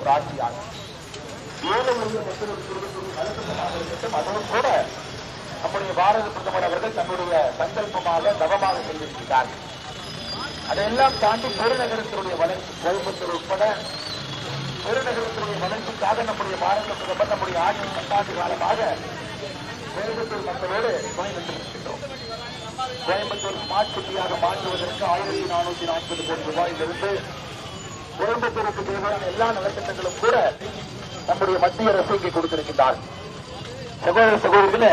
ஒரு ஆட்சியாகும் ஏழை எளிய மக்களுக்கு கொடுக்கக்கூடிய நலத்திட்டமாக இருக்கட்டும் அதுவும் கூட நம்முடைய பாரத பிரதமர் அவர்கள் தன்னுடைய சங்கல்பமாக தவமாக செய்திருக்கிறார் அதையெல்லாம் தாண்டி பெருநகரத்தினுடைய வளர்ச்சி கோயம்புத்தூர் உட்பட பெருநகரத்தினுடைய வளர்ச்சிக்காக நம்முடைய பாரத பிரதமர் நம்முடைய ஆட்சி பத்தாண்டு காலமாக கோயம்புத்தூர் மக்களோடு துணை நின்றிருக்கின்றோம். கோயம்புத்தூர் ஸ்மார்ட் சிட்டியாக மாற்றுவதற்கு ஆயிரத்தி நானூத்தி நாற்பது கோடி ரூபாயிலிருந்து கோயம்புத்தூருக்கு தேவையான எல்லா நலத்திட்டங்களும் கூட நம்முடைய மத்திய அரசு இங்கே கொடுத்திருக்கின்றார். சகோதர சகோதரிகளே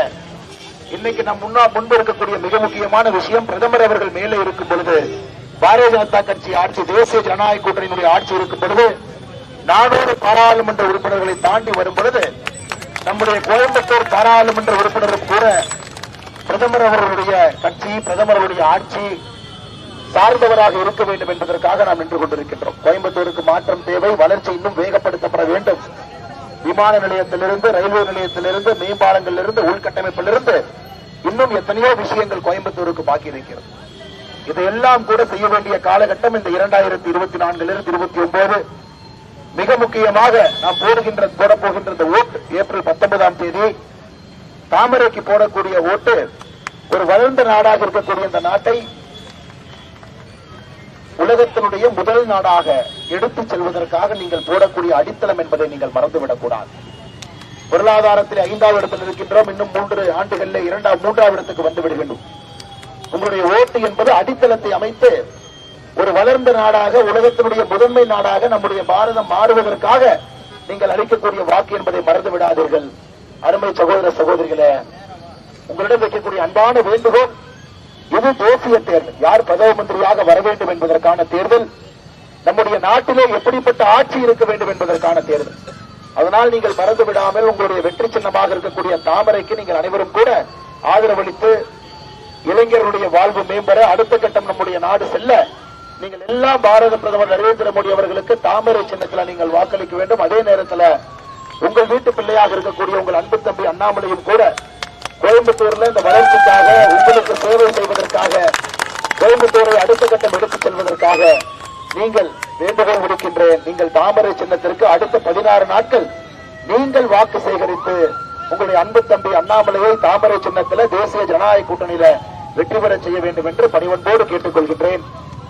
இன்னைக்கு நம் முன்னா முன்பு இருக்கக்கூடிய மிக முக்கியமான விஷயம் பிரதமர் அவர்கள் மேலே இருக்கும் பொழுது பாரதிய ஜனதா கட்சி ஆட்சி தேசிய ஜனநாயக கூட்டணியினுடைய ஆட்சி இருக்கும் பொழுது நானூறு பாராளுமன்ற உறுப்பினர்களை தாண்டி வரும் பொழுது நம்முடைய கோயம்புத்தூர் பாராளுமன்ற உறுப்பினரும் கூட பிரதமர் அவர்களுடைய கட்சி பிரதமர் அவருடைய ஆட்சி சார்ந்தவராக இருக்க வேண்டும் என்பதற்காக நாம் நின்று கொண்டிருக்கின்றோம். கோயம்புத்தூருக்கு மாற்றம் தேவை வளர்ச்சி இன்னும் வேகப்படுத்தப்பட வேண்டும். விமான நிலையத்திலிருந்து ரயில்வே நிலையத்திலிருந்து மேம்பாலங்களிலிருந்து உள்கட்டமைப்பிலிருந்து இன்னும் எத்தனையோ விஷயங்கள் கோயம்புத்தூருக்கு பாக்கி இருக்கிறது. இதையெல்லாம் கூட செய்ய வேண்டிய காலகட்டம் இந்த இரண்டாயிரத்தி இருபத்தி நான்கிலிருந்து இருபத்தி ஒன்பது மிக முக்கியமாக நாம் போடுகின்ற போட போகின்ற இந்த ஓட்டு ஏப்ரல் பத்தொன்பதாம் தேதி தாமரைக்கு போடக்கூடிய ஓட்டு ஒரு வளர்ந்த நாடாக இருக்கக்கூடிய இந்த நாட்டை உலகத்தினுடைய முதல் நாடாக எடுத்துச் செல்வதற்காக நீங்கள் போடக்கூடிய அடித்தளம் என்பதை நீங்கள் மறந்துவிடக் கூடாது பொருளாதாரத்தில் ஐந்தாவது இடத்தில் இருக்கின்றோம் இன்னும் மூன்று ஆண்டுகளில் இரண்டாம் மூன்றாவது இடத்துக்கு வந்து விடுகின்றோம். உங்களுடைய ஓட்டு என்பது அடித்தளத்தை அமைத்து ஒரு வளர்ந்த நாடாக உலகத்தினுடைய முதன்மை நாடாக நம்முடைய பாரதம் மாறுவதற்காக நீங்கள் அளிக்கக்கூடிய வாக்கு என்பதை மறந்து விடாதீர்கள் அருமை சகோதர சகோதரிகளே உங்களிடம் வைக்கக்கூடிய அன்பான வேண்டுகோள் இது தேசிய தேர்தல். யார் பிரதம மந்திரியாக வர வேண்டும் என்பதற்கான தேர்தல் நம்முடைய நாட்டிலே எப்படிப்பட்ட ஆட்சி இருக்க வேண்டும் என்பதற்கான தேர்தல். அதனால் நீங்கள் மறந்து விடாமல் உங்களுடைய வெற்றி சின்னமாக இருக்கக்கூடிய தாமரைக்கு நீங்கள் அனைவரும் கூட ஆதரவளித்து இளைஞர்களுடைய வாழ்வு மேம்பட அடுத்த கட்டம் நம்முடைய நாடு செல்ல நீங்கள் எல்லாம் பாரத பிரதமர் நரேந்திர மோடி அவர்களுக்கு தாமரை சின்னத்தில் நீங்கள் வாக்களிக்க வேண்டும். அதே நேரத்தில் உங்கள் வீட்டு பிள்ளையாக இருக்கக்கூடிய உங்கள் அன்பு தம்பி அண்ணாமலையும் கூட கோயம்புத்தூர்ல இந்த வளர்ச்சிக்காக உங்களுக்கு சேவை செய்வதற்காக கோயம்புத்தூரை அடுத்த கட்டம் எடுத்துச் செல்வதற்காக நீங்கள் வேண்டுகோள் விடுக்கின்றேன். நீங்கள் தாமரை சின்னத்திற்கு அடுத்த பதினாறு நாட்கள் நீங்கள் வாக்கு சேகரித்து உங்களுடைய அன்பு தம்பி அண்ணாமலையை தாமரை சின்னத்துல தேசிய ஜனநாயக கூட்டணியில வெற்றி பெற செய்ய வேண்டும் என்று பணிவன்போடு கேட்டுக்கொள்கின்றேன்.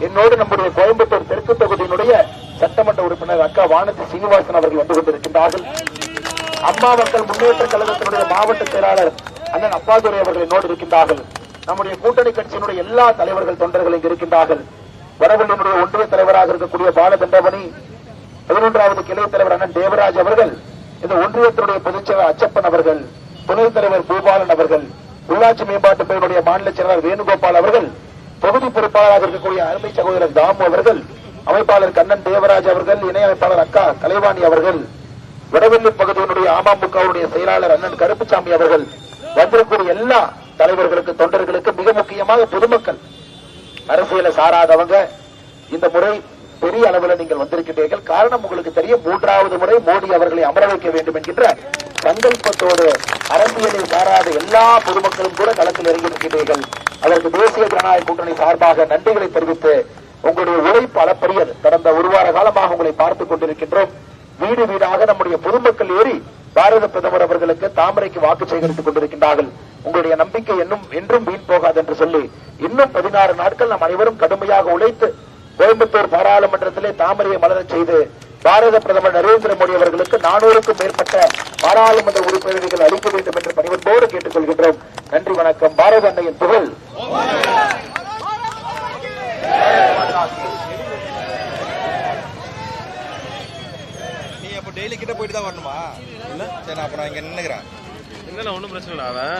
என்னோடு நம்முடைய கோயம்புத்தூர் தெற்கு தொகுதியினுடைய சட்டமன்ற உறுப்பினர் அக்கா வானதி சீனிவாசன் அவர்கள் வந்து கொண்டிருக்கின்றார்கள். அம்மா மக்கள் முன்னேற்ற கழகத்தினுடைய மாவட்ட செயலாளர் அண்ணன் அப்பாதுரை அவர்கள் என்னோடு இருக்கின்றார்கள். நம்முடைய கூட்டணி கட்சியினுடைய எல்லா தலைவர்கள் தொண்டர்கள் இங்கு இருக்கின்றார்கள். வடவள்ளியினுடைய ஒன்றிய தலைவராக இருக்கக்கூடிய பாலதண்டபணி பதினொன்றாவது கிளை தலைவர் அண்ணன் தேவராஜ் அவர்கள் இந்த ஒன்றியத்தினுடைய பொதுச்செயலர் அச்சப்பன் அவர்கள் துணைத் தலைவர் பூபாலன் அவர்கள் உள்ளாட்சி மேம்பாட்டு பிரிவுடைய மாநில செயலாளர் வேணுகோபால் அவர்கள் தொகுதி பொறுப்பாளராக இருக்கக்கூடிய அருமை சகோதரர் தாமு அவர்கள் அமைப்பாளர் கண்ணன் தேவராஜ் அவர்கள் இணை அமைப்பாளர் அக்கா கலைவாணி அவர்கள் வடவெள்ளி பகுதியினுடைய அமமுகவுடைய செயலாளர் அண்ணன் கருப்புசாமி அவர்கள் வந்திருக்கக்கூடிய எல்லா தலைவர்களுக்கு தொண்டர்களுக்கு மிக முக்கியமாக பொதுமக்கள் அரசியலை சாராதவங்க இந்த முறை பெரிய அளவில் நீங்கள் வந்திருக்கிறீர்கள் காரணம் உங்களுக்கு தெரியும் மூன்றாவது முறை மோடி அவர்களை அமர வைக்க வேண்டும் என்கின்ற சங்கல்பத்தோடு அரசியலை சாராத எல்லா பொதுமக்களும் கூட களத்தில் இறங்கியிருக்கிறீர்கள் அதற்கு தேசிய ஜனநாயக கூட்டணி சார்பாக நன்றிகளை தெரிவித்து உங்களுடைய உழைப்பு அளப்பரியது. கடந்த ஒரு வார காலமாக உங்களை பார்த்துக் கொண்டிருக்கின்றோம். வீடு வீடாக நம்முடைய பொதுமக்கள் ஏறி பாரத பிரதமர் அவர்களுக்கு தாமரைக்கு வாக்கு சேகரித்துக் கொண்டிருக்கின்றார்கள். உங்களுடைய நம்பிக்கை இன்னும் என்றும் வீண் போகாது என்று சொல்லி இன்னும் பதினாறு நாட்கள் நாம் அனைவரும் கடுமையாக உழைத்து கோயம்புத்தூர் பாராளுமன்றத்திலே தாமரையை மலரச் செய்து பாரத பிரதமர் நரேந்திர மோடி அவர்களுக்கு நானூறுக்கும் மேற்பட்ட பாராளுமன்ற உறுப்பினர்கள் அளிக்க வேண்டும் என்று பணிவன்போடு கேட்டுக்கொள்கின்றோம். நன்றி வணக்கம். பாரத அன்னையின் புகழ். டெய்லி கிட்ட போயிட்டு தான் வரணுமா? இல்ல. சரி நான் அப்ப நான் இங்க நின்னுக்கிறேன். இல்ல ஒன்றும் பிரச்சனை இல்லை. அவன்